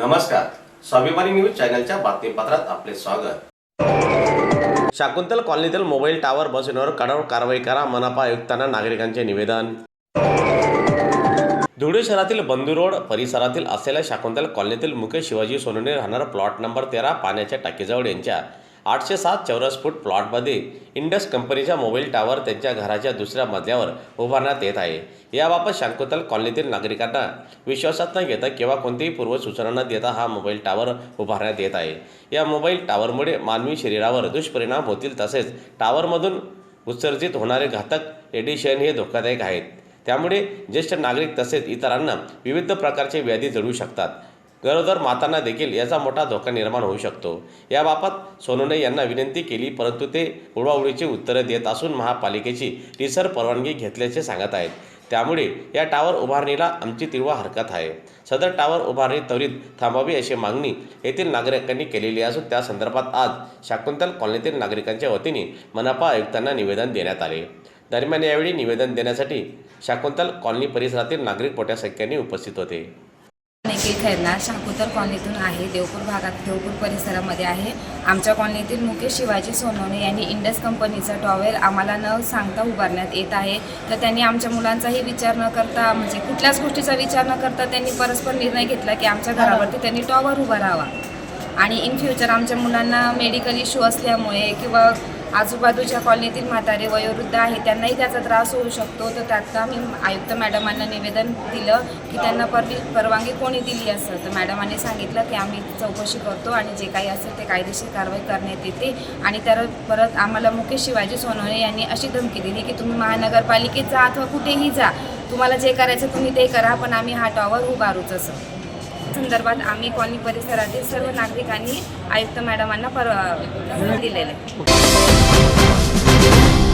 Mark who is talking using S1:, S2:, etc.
S1: नमस्कार. स्वाभिमानी न्यूज चॅनलच्या बातमीपत्रात आपले स्वागत. शाकुंतल कॉलनीतील मोबाईल टावर बसवण्यावर कडक कारवाई करा मनपा आयुक्तांना नागरिकांचे निवेदन. धुळे शहरातील बंधू रोड परिसरातील असलेल्या शाकुंतल कॉलनीतील मुकेश शिवाजी सोनवणे राहणार प्लॉट नंबर तेरा पाण्याच्या टाकीजवळ यांच्या आठशे सात चौरस फूट प्लॉटमध्ये इंडस कंपनीचा मोबाईल टॉवर त्यांच्या घराच्या दुसऱ्या मजल्यावर उभारण्यात येत आहे. याबाबत शांकुतल कॉलनीतील नागरिकांना विश्वासात न घेता किंवा कोणतीही पूर्वसूचना न देता हा मोबाईल टॉवर उभारण्यात येत आहे. या मोबाईल टॉवरमुळे मानवी शरीरावर दुष्परिणाम होतील तसेच टॉवरमधून उत्सर्जित होणारे घातक रेडिएशन हे धोकादायक आहेत. त्यामुळे ज्येष्ठ नागरिक तसेच इतरांना विविध प्रकारचे व्याधी जळू शकतात. गरोदर मातांना देखील याचा मोठा धोका निर्माण होऊ शकतो. याबाबत सोनूने यांना विनंती केली परंतु ते उडवाउडीची उत्तरं देत असून महापालिकेची रिसर परवानगी घेतल्याचे सांगत आहेत. त्यामुळे या टावर उभारणीला आमची तीव्र हरकत आहे. सदर टावर उभारणी त्वरित थांबावी अशी मागणी येथील नागरिकांनी केलेली असून त्या संदर्भात आज शाकुंतल कॉलनीतील नागरिकांच्या वतीने मनपा आयुक्तांना निवेदन देण्यात आले. दरम्यान यावेळी निवेदन देण्यासाठी शाकुंतल कॉलनी परिसरातील नागरिक मोठ्या संख्येने उपस्थित होते.
S2: निखिल खैरनार शाकुतर कॉलनीतून आहे. देवपूर भागात देवपूर परिसरामध्ये आहे. आमच्या कॉलनीतील मुकेश शिवाजी सोनवणे यांनी इंडस कंपनीचा टॉवेल आम्हाला न सांगता उभारण्यात येत आहे. तर त्यांनी आमच्या मुलांचाही विचार न करता म्हणजे कुठल्याच गोष्टीचा विचार न करता त्यांनी परस्पर निर्णय घेतला की आमच्या घरावरती त्यांनी टॉवर उभारावा. आणि इन फ्युचर आमच्या मुलांना मेडिकल इश्यू असल्यामुळे किंवा आजूबाजूच्या कॉलनीतील म्हातारे वयोवृद्ध आहे त्यांनाही त्याचा त्रास होऊ शकतो. तर त्यात आम्ही आयुक्त मॅडमांना निवेदन दिलं की त्यांना परवी परवानगी कोणी दिली असं तर मॅडमांनी सांगितलं की आम्ही चौकशी करतो आणि जे काही असेल ते कायदेशीर कारवाई करण्यात येते. आणि तर परत आम्हाला मुकेश शिवाजी सोनवणे यांनी अशी धमकी दिली की तुम्ही महानगरपालिकेत जा अथवा कुठेही जा तुम्हाला जे करायचं तुम्ही ते करा पण आम्ही हा टॉवर उभारूच असं. संदर्भात आम्ही कॉलनी परिसरातील सर्व नागरिकांनी आयुक्त मॅडमांना पर दिलेले